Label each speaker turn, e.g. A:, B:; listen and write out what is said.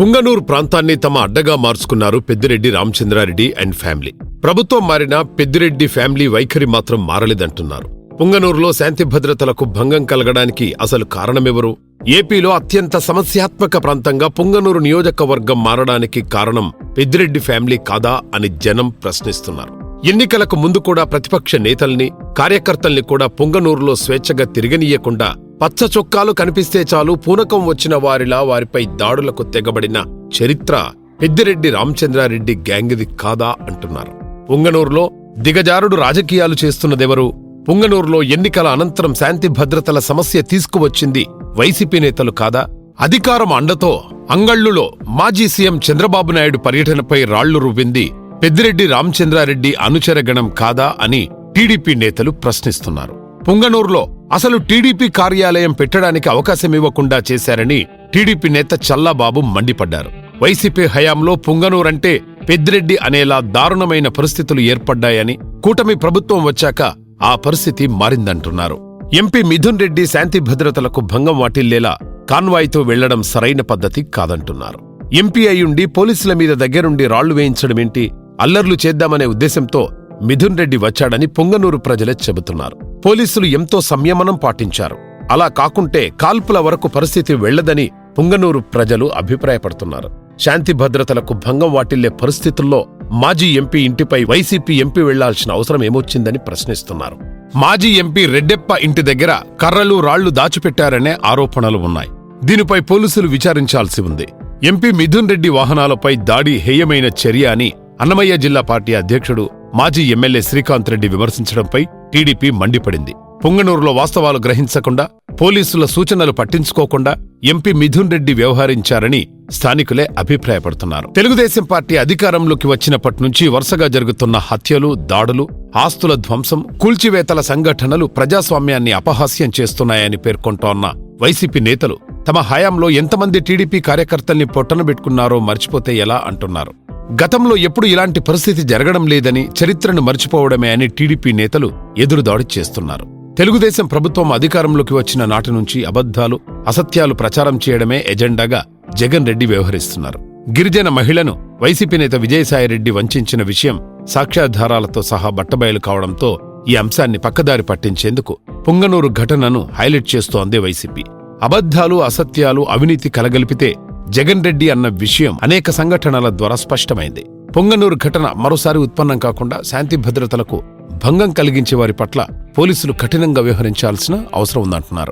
A: పుంగనూరు ప్రాంతాన్ని తమ అడ్డగా మార్చుకున్నారు పెద్దిరెడ్డి రామచంద్రారెడ్డి అండ్ ఫ్యామిలీ. ప్రభుత్వం మారినా పెద్దిరెడ్డి ఫ్యామిలీ వైఖరి మాత్రం మారలేదంటున్నారు. పుంగనూరులో శాంతి భద్రతలకు భంగం కలగడానికి అసలు కారణమెవరు? ఏపీలో అత్యంత సమస్యాత్మక ప్రాంతంగా పుంగనూరు నియోజకవర్గం మారడానికి కారణం పెద్దిరెడ్డి ఫ్యామిలీ కాదా అని జనం ప్రశ్నిస్తున్నారు. ఎన్నికలకు ముందు కూడా ప్రతిపక్ష నేతల్ని కార్యకర్తల్ని కూడా పుంగనూరులో స్వేచ్ఛగా తిరగనీయకుండా పచ్చ చొక్కాలు కనిపిస్తే చాలు పూనకం వచ్చిన వారిలా వారిపై దాడులకు తెగబడిన చరిత్ర పెద్దిరెడ్డి రామచంద్రారెడ్డి గ్యాంగిది కాదా అంటున్నారు. పుంగనూరులో దిగజారుడు రాజకీయాలు చేస్తున్నదెవరు? పుంగనూరులో ఎన్నికల అనంతరం శాంతి భద్రతల సమస్య తీసుకువచ్చింది వైసీపీ నేతలు కాదా? అధికారం అండతో అంగళ్ళులో మాజీ సీఎం చంద్రబాబు నాయుడు పర్యటనపై రాళ్ళు రువ్వింది పెద్దిరెడ్డి రామచంద్రారెడ్డి అనుచరగణం కాదా అని టీడీపీ నేతలు ప్రశ్నిస్తున్నారు. పుంగనూరులో అసలు టీడీపీ కార్యాలయం పెట్టడానికి అవకాశం ఇవ్వకుండా చేశారని టీడీపీ నేత చల్లాబాబు మండిపడ్డారు. వైసీపీ హయాంలో పుంగనూరంటే పెద్దిరెడ్డి అనేలా దారుణమైన పరిస్థితులు ఏర్పడ్డాయని కూటమి ప్రభుత్వం వచ్చాక ఆ పరిస్థితి మారిందంటున్నారు. ఎంపీ మిథున్ రెడ్డి శాంతి భద్రతలకు భంగం వాటిల్లేలా కాన్వాయ్తో వెళ్ళడం సరైన పద్ధతి కాదంటున్నారు. ఎంపీ అయ్యుండి పోలీసుల మీద దగ్గరుండి రాళ్ళు వేయించడమేంటి? అల్లర్లు చేద్దామనే ఉద్దేశంతో మిథున్ రెడ్డి వచ్చాడని పొంగనూరు ప్రజలే చెబుతున్నారు. పోలీసులు ఎంతో సంయమనం పాటించారు. అలా కాకుంటే కాల్పుల వరకు పరిస్థితి వెళ్ళదని పుంగనూరు ప్రజలు అభిప్రాయపడుతున్నారు. శాంతి భద్రతలకు భంగం వాటిల్లే పరిస్థితుల్లో మాజీ ఎంపీ ఇంటిపై వైసీపీ ఎంపీ వెళ్ళాల్సిన అవసరం ఏమొచ్చిందని ప్రశ్నిస్తున్నారు. మాజీ ఎంపీ రెడ్డెప్ప ఇంటి దగ్గర కర్రలు రాళ్ళు దాచిపెట్టారనే ఆరోపణలు ఉన్నాయి. దీనిపై పోలీసులు విచారించాల్సి ఉంది. ఎంపీ మిథున్ రెడ్డి వాహనాలపై దాడి హేయమైన చర్య అని అన్నమయ్య జిల్లా పార్టీ అధ్యక్షుడు మాజీ ఎమ్మెల్యే శ్రీకాంత్ రెడ్డి విమర్శించడంపై టీడీపీ మండిపడింది. పుంగనూరులో వాస్తవాలు గ్రహించకుండా పోలీసుల సూచనలు పట్టించుకోకుండా ఎంపీ మిథున్ రెడ్డి వ్యవహరించారని స్థానికులే అభిప్రాయపడుతున్నారు. తెలుగుదేశం పార్టీ అధికారంలోకి వచ్చినప్పటి నుంచి వరుసగా జరుగుతున్న హత్యలు దాడులు ఆస్తుల ధ్వంసం కూల్చివేతల సంఘటనలు ప్రజాస్వామ్యాన్ని అపహాస్యం చేస్తున్నాయని పేర్కొంటోన్న వైసీపీ నేతలు తమ హయాంలో ఎంతమంది టీడీపీ కార్యకర్తల్ని పొట్టనబెట్టుకున్నారో మర్చిపోతే ఎలా అంటున్నారు. గతంలో ఎప్పుడు ఇలాంటి పరిస్థితి జరగడం లేదని చరిత్రను మర్చిపోవడమే అని టీడీపీ నేతలు ఎదురుదాడి చేస్తున్నారు. తెలుగుదేశం ప్రభుత్వం అధికారంలోకి వచ్చిన నాటి నుంచి అబద్ధాలు అసత్యాలు ప్రచారం చేయడమే ఎజెండాగా జగన్ రెడ్డి వ్యవహరిస్తున్నారు. గిరిజన మహిళను వైసీపీ నేత విజయసాయిరెడ్డి వంచిన విషయం సాక్ష్యాధారాలతో సహా బట్టబయలు కావడంతో ఈ అంశాన్ని పక్కదారి పట్టించేందుకు పుంగనూరు ఘటనను హైలైట్ చేస్తోంది వైసీపీ. అబద్ధాలు అసత్యాలు అవినీతి కలగలిపితే జగన్ రెడ్డి అన్న విషయం అనేక సంఘటనల ద్వారా స్పష్టమైంది. పొంగనూరు ఘటన మరోసారి ఉత్పన్నం కాకుండా శాంతి భద్రతలకు భంగం కలిగించే వారి పట్ల పోలీసులు కఠినంగా వ్యవహరించాల్సిన అవసరం ఉందంటున్నారు.